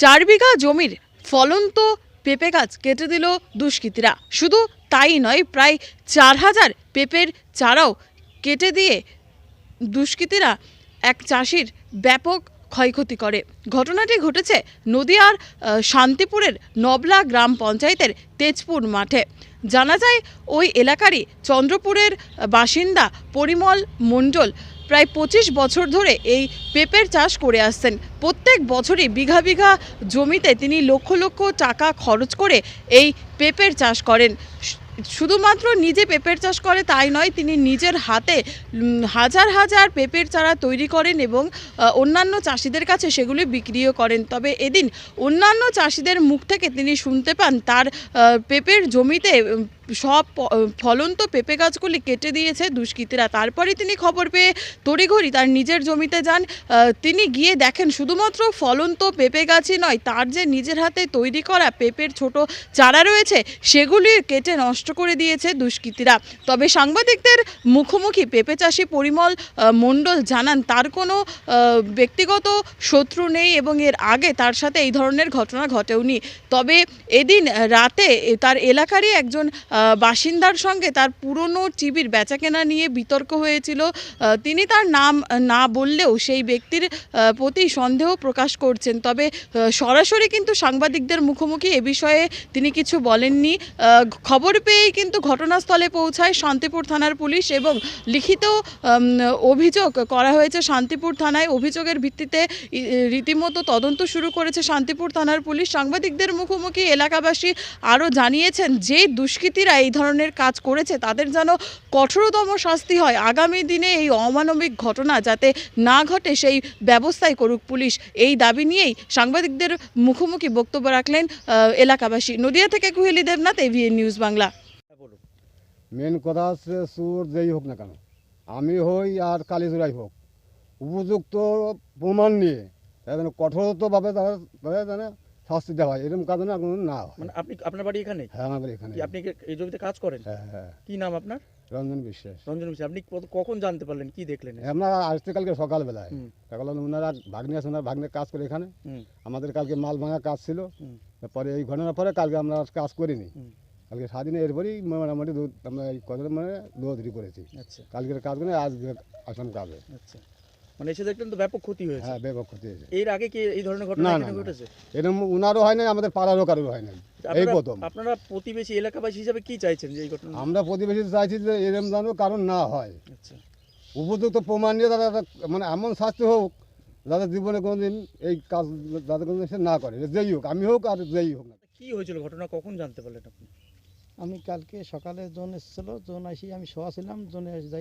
চার বিঘা জমির ফলন্ত পেঁপে গাছ কেটে দিল দুষ্কৃতীরা। শুধু তাই নয়, প্রায় চার হাজার পেঁপের চারাও কেটে দিয়ে দুষ্কৃতীরা এক চাষির ব্যাপক ক্ষয়ক্ষতি করে। ঘটনাটি ঘটেছে নদিয়ার শান্তিপুরের নবলা গ্রাম পঞ্চায়েতের তেজপুর মাঠে। জানা যায়, ওই এলাকারই চন্দ্রপুরের বাসিন্দা পরিমল মণ্ডল প্রায় পঁচিশ বছর ধরে এই পেঁপের চাষ করে আসছেন। প্রত্যেক বছরই বিঘা বিঘা জমিতে তিনি লক্ষ লক্ষ টাকা খরচ করে এই পেঁপের চাষ করেন। শুধুমাত্র নিজে পেঁপের চাষ করে তাই নয়, তিনি নিজের হাতে হাজার হাজার পেঁপের চারা তৈরি করেন এবং অন্যান্য চাষিদের কাছে সেগুলি বিক্রিও করেন। তবে এদিন অন্যান্য চাষিদের মুখ থেকে তিনি শুনতে পান, তার পেঁপের জমিতে সব ফলন্ত পেঁপে গাছগুলি কেটে দিয়েছে দুষ্কৃতীরা। তারপরে তিনি খবর পেয়ে তড়িঘড়ি তার নিজের জমিতে যান। তিনি গিয়ে দেখেন শুধুমাত্র ফলন্ত পেঁপে গাছই নয়, তার যে নিজের হাতে তৈরি করা পেঁপের ছোট চারা রয়েছে, সেগুলি কেটে নষ্ট করে দিয়েছে দুষ্কৃতীরা। তবে সাংবাদিকদের মুখোমুখি পেঁপে চাষি পরিমল মণ্ডল জানান, তার কোনো ব্যক্তিগত শত্রু নেই এবং এর আগে তার সাথে এই ধরনের ঘটনা ঘটেওনি। তবে এদিন রাতে তার এলাকারই একজন বাসিন্দার সঙ্গে তার পুরনো টিভির বেচাকেনা নিয়ে বিতর্ক হয়েছিল। তিনি তার নাম না বললেও সেই ব্যক্তির প্রতি সন্দেহ প্রকাশ করছেন। তবে সরাসরি কিন্তু সাংবাদিকদের মুখোমুখি এ বিষয়ে তিনি কিছু বলেননি। খবর পেয়েই কিন্তু ঘটনাস্থলে পৌঁছায় শান্তিপুর থানার পুলিশ এবং লিখিত অভিযোগ করা হয়েছে শান্তিপুর থানায়। অভিযোগের ভিত্তিতে রীতিমতো তদন্ত শুরু করেছে শান্তিপুর থানার পুলিশ। সাংবাদিকদের মুখোমুখি এলাকাবাসী আরও জানিয়েছেন, যে দুষ্কৃতীরা এই ধরনের কাজ করেছে, তাদের যেন কঠোরতম শাস্তি হয়। আগামী দিনে এই অমানবিক ঘটনা যাতে না ঘটে, সেই ব্যবস্থাই করুক পুলিশ। এই দাবি নিয়েই সাংবাদিকদের মুখোমুখি বক্তব্য রাখলেন এলাকাবাসী। নদিয়া থেকে Koheli Debnath, AVN news Bangla. Main কথা হচ্ছে সুর যেই হোক না কেন, আমি হই আর কালীচুরাই হোক, উপযুক্ত প্রমাণ নিয়ে কঠোরতভাবে তারা তারা যেন দেওয়া হয় এরকম কাজ না কোনো না হয়। মানে আপনি আপনার বাড়ি এখানে? হ্যাঁ আমাদের এখানে। আপনি কি এই জমিতে কাজ করেন? হ্যাঁ হ্যাঁ। কি নাম আপনার? রঞ্জন বিশ্বাস। রঞ্জন বিশ্বাস আপনি কত- কখন জানতে পারলেন কি দেখলেন? আমরা আসতে কালকে সকালবেলায়। হুম। সকালে ওনারা ভাগ্নে আছে ওনার ভাগ্নে কাজ করে এখানে। হুম। আমাদের কালকে মাল ভাঙা কাজ ছিল। হুম। পরে এই ঘটনার পরে কালকে আমরা আর কাজ করিনি। হুম। কালকে সারাদিনে এরপরই মোটামুটি দু- আমরা এই কত মানে দৌড়ি করেছি। আচ্ছা। কালকের কাজ করে আজ আসলাম কাজে। আচ্ছা। মানে এসে দেখলেন তো ব্যাপক ক্ষতি হয়েছে। হ্যাঁ ব্যাপক ক্ষতি হয়েছে। এর আগে কি এই ধরনের ঘটনা না, না, এখানে ঘটেছে? এরকম উনারও হয় নাই আমাদের পাড়ারও কারোর হয় এই আপনারা- প্রথম। আপনারা প্রতিবেশী এলাকাবাসী হিসাবে কি চাইছেন যে এই ঘটনা? আমরা প্রতিবেশী চাইছি যে এরকম যেন কারণ না হয়। আচ্ছা। উপযুক্ত প্রমাণ নিয়ে তারা মানে এমন শাস্তি হোক যাদের জীবনে কোনোদিন এই কাজ যাতে কোনোদিন সে না করে। যেই হোক আমি হোক আর যেই হোক না। কি হয়েছিল ঘটনা? কখন জানতে পারলেন আপনি? আমি কালকে সকালে জন এসেছিল জন আসি আমি শোয়া ছিলাম জনে যাই